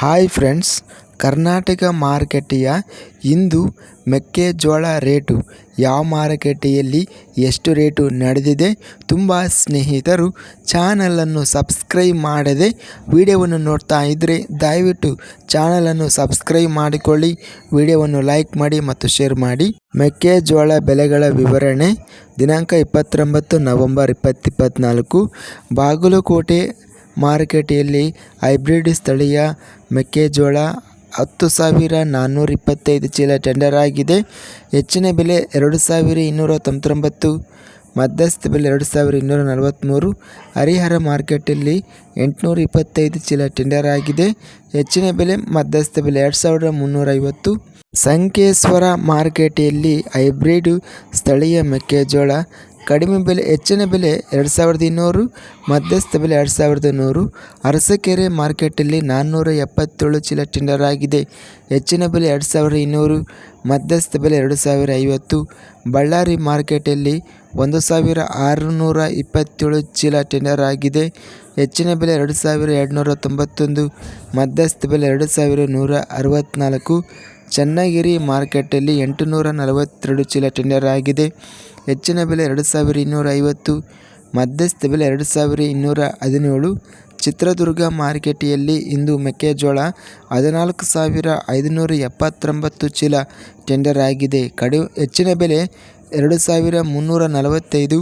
Hi friends, Karnataka ಮಾರುಕಟ್ಟೆಯ ಇಂದು ಮೆಕ್ಕೆಜೋಳ rate ಯಾವ ಮಾರುಕಟ್ಟೆಯಲ್ಲಿ ಎಷ್ಟು ರೇಟು ನಡೆದಿದೆ ತುಂಬ ಸ್ನೇಹಿತರು ಚಾನಲನ್ನು ಸಬ್ಸ್ಕ್ರೈಬ್ ಮಾಡದೆ ವಿಡಿಯೋವನ್ನು ನೋಡ್ತಾ ಇದ್ದರೆ ದಯವಿಟ್ಟು ಚಾನಲನ್ನು ಸಬ್ಸ್ಕ್ರೈಬ್ ಮಾಡಿಕೊಳ್ಳಿ, ವಿಡಿಯೋವನ್ನು ಲೈಕ್ ಮಾಡಿ ಮತ್ತು ಶೇರ್ ಮಾಡಿ. ಮೆಕ್ಕೆಜೋಳ ಬೆಲೆಗಳ ವಿವರಣೆ ದಿನಾಂಕ ಇಪ್ಪತ್ತೊಂಬತ್ತು ನವಂಬರ್ ಇಪ್ಪತ್ತಿಪ್ಪತ್ತ್ನಾಲ್ಕು ಬಾಗಲಕೋಟೆ ಮಾರುಕಟ್ಟೆಯಲ್ಲಿ ಹೈಬ್ರಿಡ್ ಸ್ಥಳೀಯ ಮೆಕ್ಕೆಜೋಳ ಹತ್ತು ಸಾವಿರ ನಾನ್ನೂರ ಇಪ್ಪತ್ತೈದು ಚೀಲ ಟೆಂಡರ್ ಆಗಿದೆ. ಹೆಚ್ಚಿನ ಬೆಲೆ ಎರಡು ಸಾವಿರ ಇನ್ನೂರ ತೊಂಬತ್ತೊಂಬತ್ತು, ಮಧ್ಯಸ್ಥ ಬೆಲೆ ಎರಡು ಸಾವಿರ ಇನ್ನೂರ ನಲವತ್ತ್ಮೂರು ಹರಿಹರ ಮಾರ್ಕೆಟಲ್ಲಿ ಎಂಟುನೂರ ಇಪ್ಪತ್ತೈದು ಚೀಲ ಟೆಂಡರ್ ಆಗಿದೆ. ಹೆಚ್ಚಿನ ಬೆಲೆ ಮಧ್ಯಸ್ಥ ಬೆಲೆ ಎರಡು ಸಾವಿರದ ಮುನ್ನೂರೈವತ್ತು. ಸಂಕೇಶ್ವರ ಮಾರುಕಟ್ಟೆಯಲ್ಲಿ ಹೈಬ್ರಿಡ್ ಸ್ಥಳೀಯ ಮೆಕ್ಕೆಜೋಳ ಕಡಿಮೆ ಬೆಲೆ, ಹೆಚ್ಚಿನ ಬೆಲೆ ಎರಡು ಸಾವಿರದ ಇನ್ನೂರು, ಮಧ್ಯಸ್ಥ ಬೆಲೆ ಎರಡು ಸಾವಿರದ ನೂರು ಅರಸಕೆರೆ ಮಾರ್ಕೆಟಲ್ಲಿ ನಾನ್ನೂರ ಎಪ್ಪತ್ತೇಳು ಚೀಲ ಟಿಂಡರ್ ಆಗಿದೆ. ಹೆಚ್ಚಿನ ಬೆಲೆ ಎರಡು ಸಾವಿರದ ಇನ್ನೂರು, ಮಧ್ಯಸ್ಥ ಬೆಲೆ ಎರಡು ಸಾವಿರ ಐವತ್ತು. ಬಳ್ಳಾರಿ ಮಾರ್ಕೆಟಲ್ಲಿ ಒಂದು ಸಾವಿರ ಆರುನೂರ ಇಪ್ಪತ್ತೇಳು ಚೀಲ ಟೆಂಡರ್ ಆಗಿದೆ. ಹೆಚ್ಚಿನ ಬೆಲೆ ಎರಡು ಸಾವಿರ ಎರಡುನೂರ ತೊಂಬತ್ತೊಂದು, ಮಧ್ಯಸ್ಥ ಬೆಲೆ ಎರಡು ಸಾವಿರ ನೂರ ಅರವತ್ತ್ನಾಲ್ಕು ಚನ್ನಗಿರಿ ಮಾರ್ಕೆಟಲ್ಲಿ ಎಂಟುನೂರ ನಲವತ್ತೆರಡು ಚೀಲ ಟೆಂಡರ್ ಆಗಿದೆ. ಹೆಚ್ಚಿನ ಬೆಲೆ ಎರಡು ಸಾವಿರ ಇನ್ನೂರ ಐವತ್ತು, ಮಧ್ಯಸ್ಥ ಬೆಲೆ ಎರಡು ಸಾವಿರ ಇನ್ನೂರ ಹದಿನೇಳು. ಚಿತ್ರದುರ್ಗ ಮಾರುಕಟ್ಟೆಯಲ್ಲಿ ಇಂದು ಮೆಕ್ಕೆಜೋಳ ಹದಿನಾಲ್ಕು ಸಾವಿರ ಐದುನೂರ ಎಪ್ಪತ್ತೊಂಬತ್ತು ಚೀಲ ಟೆಂಡರ್ ಆಗಿದೆ. ಕಡಿ ಹೆಚ್ಚಿನ ಬೆಲೆ ಎರಡು ಸಾವಿರ ಮುನ್ನೂರ ನಲವತ್ತೈದು,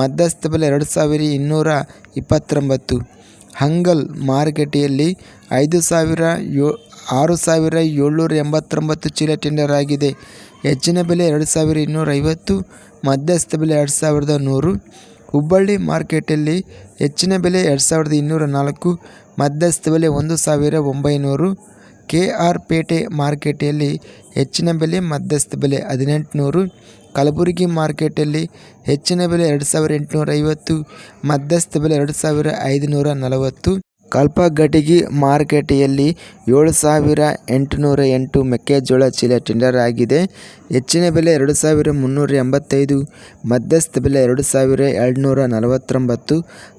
ಮಧ್ಯಸ್ಥ ಬೆಲೆ ಎರಡು ಸಾವಿರ ಇನ್ನೂರ ಇಪ್ಪತ್ತೊಂಬತ್ತು. ಹಂಗಲ್ ಮಾರುಕಟ್ಟೆಯಲ್ಲಿ ಐದು ಸಾವಿರ ಯೋ ಆರು ಸಾವಿರ ಏಳ್ನೂರ ಎಂಬತ್ತೊಂಬತ್ತು ಚೀಲ ಟೆಂಡರ್ ಆಗಿದೆ ಹೆಚ್ಚಿನ ಬೆಲೆ ಎರಡು ಸಾವಿರ ಇನ್ನೂರ ಐವತ್ತು ಮಧ್ಯಸ್ಥ ಬೆಲೆ ಎರಡು ಸಾವಿರದ ನೂರು. ಹುಬ್ಬಳ್ಳಿ ಮಾರ್ಕೆಟಲ್ಲಿ ಹೆಚ್ಚಿನ ಬೆಲೆ ಎರಡು ಸಾವಿರದ ಇನ್ನೂರ ನಾಲ್ಕು ಮಧ್ಯಸ್ಥ ಬೆಲೆ ಒಂದು ಸಾವಿರ ಒಂಬೈನೂರು. ಕೆ ಆರ್ ಪೇಟೆ ಮಾರ್ಕೆಟಲ್ಲಿ ಹೆಚ್ಚಿನ ಬೆಲೆ ಮಧ್ಯಸ್ಥ ಬೆಲೆ ಹದಿನೆಂಟುನೂರು. ಕಲಬುರಗಿ ಮಾರ್ಕೆಟಲ್ಲಿ ಹೆಚ್ಚಿನ ಬೆಲೆ ಎರಡು ಸಾವಿರ ಎಂಟುನೂರ ಐವತ್ತು ಮಧ್ಯಸ್ಥ ಬೆಲೆ ಎರಡು ಸಾವಿರ ಐದುನೂರ ನಲವತ್ತು ಕಲ್ಪಗಟಿಗಿ ಮಾರುಕಟ್ಟೆಯಲ್ಲಿ ಏಳು ಸಾವಿರ ಎಂಟುನೂರ ಎಂಟು ಮೆಕ್ಕೆಜೋಳ ಚೀಲ ಟೆಂಡರ್ ಆಗಿದೆ. ಹೆಚ್ಚಿನ ಬೆಲೆ ಎರಡು ಸಾವಿರ ಮುನ್ನೂರ ಎಂಬತ್ತೈದು, ಮಧ್ಯಸ್ಥ ಬೆಲೆ ಎರಡು ಸಾವಿರ ಎರಡುನೂರ ನಲವತ್ತೊಂಬತ್ತು.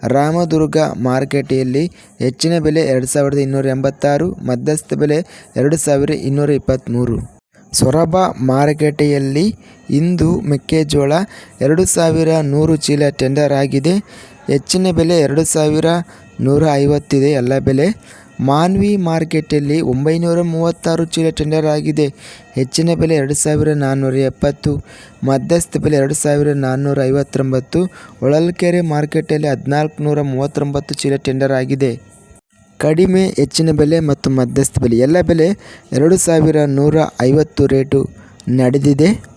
ರಾಮದುರ್ಗ ಮಾರುಕಟ್ಟೆಯಲ್ಲಿ ಹೆಚ್ಚಿನ ಬೆಲೆ ಎರಡು ಸಾವಿರದ ಇನ್ನೂರ ಎಂಬತ್ತಾರು, ಮಧ್ಯಸ್ಥ ಬೆಲೆ ಎರಡು ಸಾವಿರ ಇನ್ನೂರ ಇಪ್ಪತ್ತ್ಮೂರು. ಸೊರಬ ಮಾರುಕಟ್ಟೆಯಲ್ಲಿ ಇಂದು ಮೆಕ್ಕೆಜೋಳ ಎರಡು ಸಾವಿರ ನೂರು ಚೀಲ ಟೆಂಡರ್ ಆಗಿದೆ. ಹೆಚ್ಚಿನ ಬೆಲೆ ಎರಡು ಸಾವಿರ ನೂರ ಐವತ್ತಿದೆ ಎಲ್ಲ ಬೆಲೆ ಮಾನ್ವಿ ಮಾರ್ಕೆಟಲ್ಲಿ ಒಂಬೈನೂರ ಮೂವತ್ತಾರು ಚೀಲ ಟೆಂಡರ್ ಆಗಿದೆ. ಹೆಚ್ಚಿನ ಬೆಲೆ ಎರಡು ಸಾವಿರ ನಾನ್ನೂರ ಎಪ್ಪತ್ತು ಮಧ್ಯಸ್ಥ ಬೆಲೆ ಎರಡು ಸಾವಿರ ನಾನ್ನೂರ ಐವತ್ತೊಂಬತ್ತು ಹೊಳಲ್ಕೆರೆ ಮಾರ್ಕೆಟಲ್ಲಿ ಹದಿನಾಲ್ಕು ನೂರ ಮೂವತ್ತೊಂಬತ್ತು ಚೀಲ ಟೆಂಡರ್ ಆಗಿದೆ. ಕಡಿಮೆ, ಹೆಚ್ಚಿನ ಬೆಲೆ ಮತ್ತು ಮಧ್ಯಸ್ಥ ಬೆಲೆ. ಎಲ್ಲ ಬೆಲೆ ಎರಡು ಸಾವಿರ ನೂರ ಐವತ್ತು ರೇಟು ನಡೆದಿದೆ.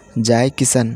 ಜೈ ಕಿಸಾನ್